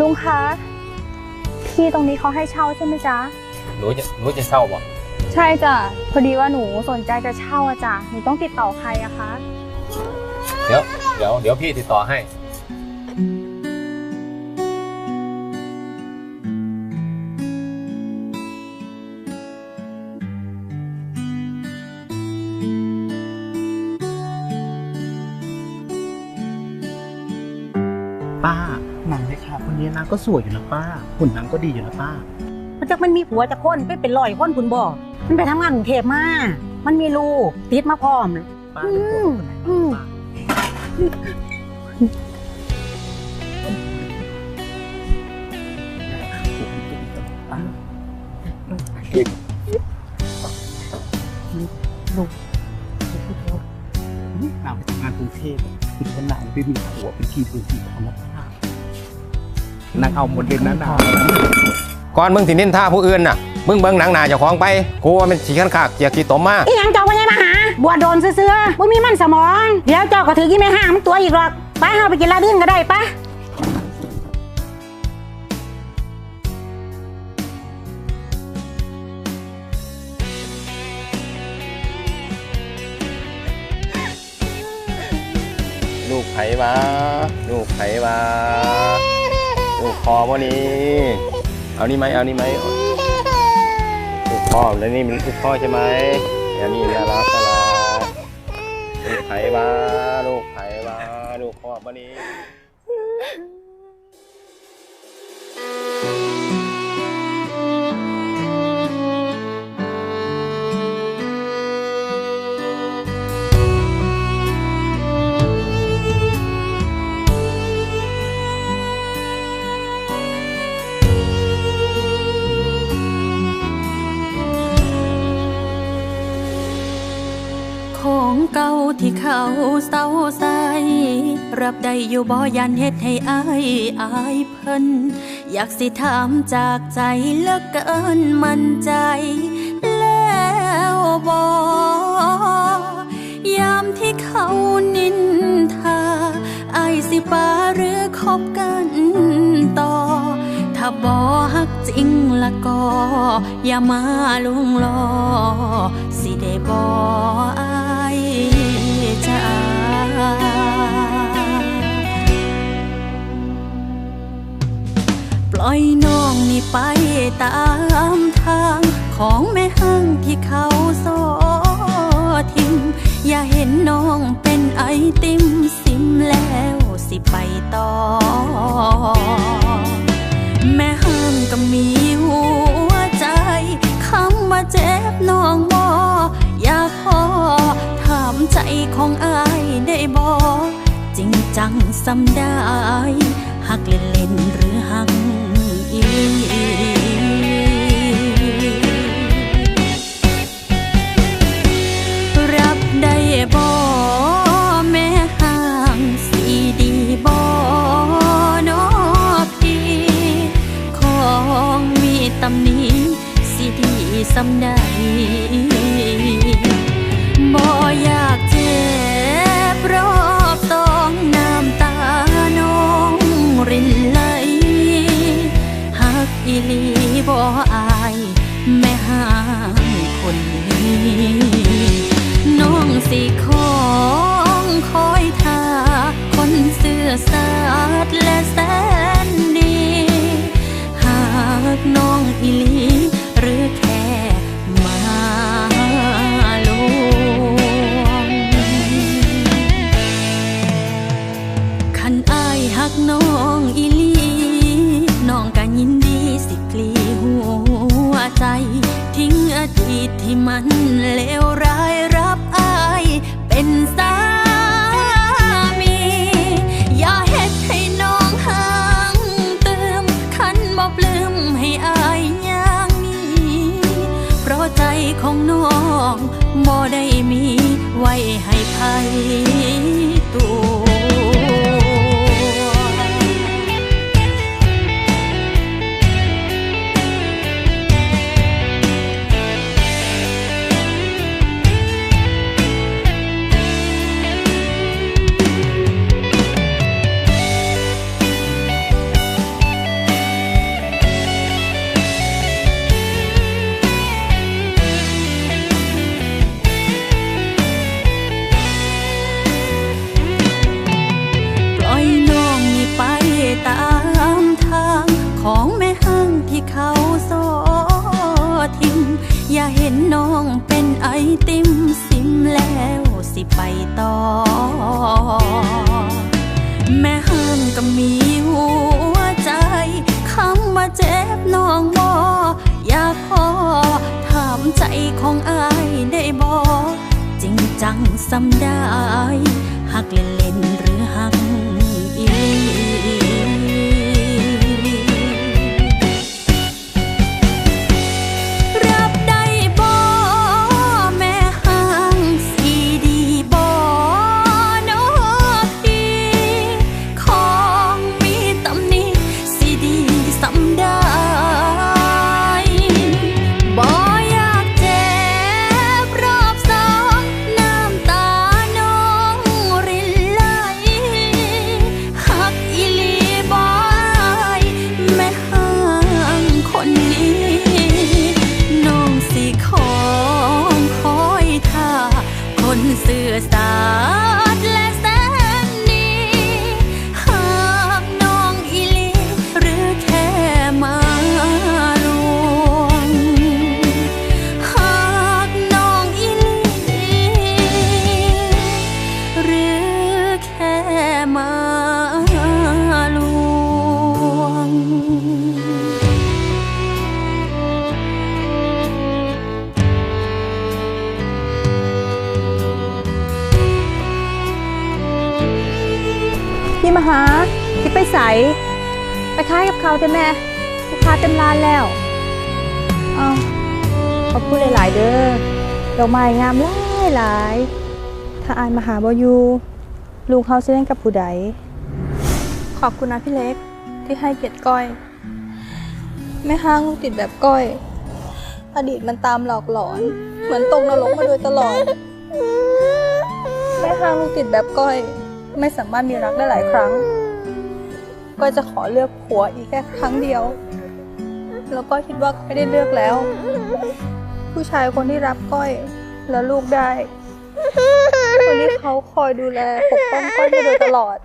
ลุงคะที่ตรงนี้เขาให้เช่าใช่ไหมจ๊ะหนูจะหนูจะเช่าบ่ใช่จ้ะพอดีว่าหนูสนใจจะเช่าอะจ้ะหนูต้องติดต่อใครอะคะเดี๋ยวเดี๋ยวเดี๋ยวพี่ติดต่อให้ ป้า นางเลยค่ะ คนนี้นางก็สวยอยู่นะป้าหุ่นนางก็ดีอยู่นะป้า มันจักมันมีผัวจะคนไปเป็นร้อยคนคุณบอกมันไปทำงานกรุงเทพมา มันมีลูกติดมาพร้อมป้าเป็นผัวคนไหนอืมป้าป้าเก่งลูกลูกนางไปทำงานกรุงเทพคือว่านางไปมีผัวเป็นทีเป็นทีของนักป้า นางเอาหมดเลยนะนางก่อนมึงสินินท่าผู้อื่นน่ะ มึงเบิ่งหนังหนาเจ้าของไปกูว่ามันสีขันขากเจียกขี้ตมมาอีหยังเจ้าว่าไงมาหาบวชโดนเสื้อๆบ่มีมันสมอง เดี๋ยวเจ้าก็ถือกี่แม่ห้างมันตัวอีกหรอกไปเฮาไปกินลาดินก็ได้ปะลูกไผมาลูกไผมา ลูกคอวันนี้เอานี่ไหมเอานี่ไหมผูกคอแล้วนี่มันผูกพ่อใช่ไหมอันนี้น่ารักน่ารักลูกไผมาลูกไผมาลูกคอวันนี้ เขาเศร้าใส รับได้อยู่บ่ยันเฮ็ดให้อายอายเพิ่น อยากสิถามจากใจเหลือเกินมั่นใจ แล้วบ่ยามที่เขานินทาอายสิปาหรือคบกันต่อ ถ้าบ่ฮักจริงละก็ อย่ามาลวงลอ สิได้บ่อาย จ้าปล่อยน้องนี่ไปตามทางของแม่ห้างที่เขาโซทิมอย่าเห็นน้องเป็นไอติมซิมแล้วสิไปต่อ แม่ห้ามก็มี จังสำได้หักเล่นๆหรือหักอีรับได้บอแม่ห่างสีดีบอนอพี่ของมีตำหนิสิดีสำได้บ่อยาก ลีบ่อาย แม่ห้างคนนี้ น้องสิข ดีตที่มันเลวร้ายรับอายเป็นสามี อย่าเฮ็ดให้น้องห่างเติมคันบ่ปลื้มให้อายอย่างนี้ เพราะใจของน้องบ่ได้มีไว้ให้ไผ อย่าเห็นน้องเป็นไอติมซิมแล้วสิไปต่อ แม่ห้ามก็มีหัวใจคำว่าเจ็บน้องบออยากพอถามใจของอายได้บอกจริงจังสำได้หักเล่นๆหรือหักอี พี่มหาที่ไปใสไปค้ายกับเขาแต่แม่ลูกค้าเต็มร้านแล้วเอาขอบคุณหลาย ๆ เด้อดอกไม้งามหลายหลาย ถ้าอายมาหาบอยู่ลูกเขาสิเล่นกับผู้ใดขอบคุณนะพี่เล็กที่ให้เกียรติก้อยไม่ห้างลูกติดแบบก้อย อดีตมันตามหลอกหลอน เหมือนตกนรกมาโดยตลอดไม่ห้างลูกติดแบบก้อย ไม่สามารถมีรักได้หลายครั้ง ก็จะขอเลือกผัวอีกแค่ครั้งเดียว แล้วก็คิดว่าไม่ได้เลือกแล้ว ผู้ชายคนที่รับก้อยและลูกได้คนที่เขาคอยดูแลปกป้องก้อยมาโดยตลอด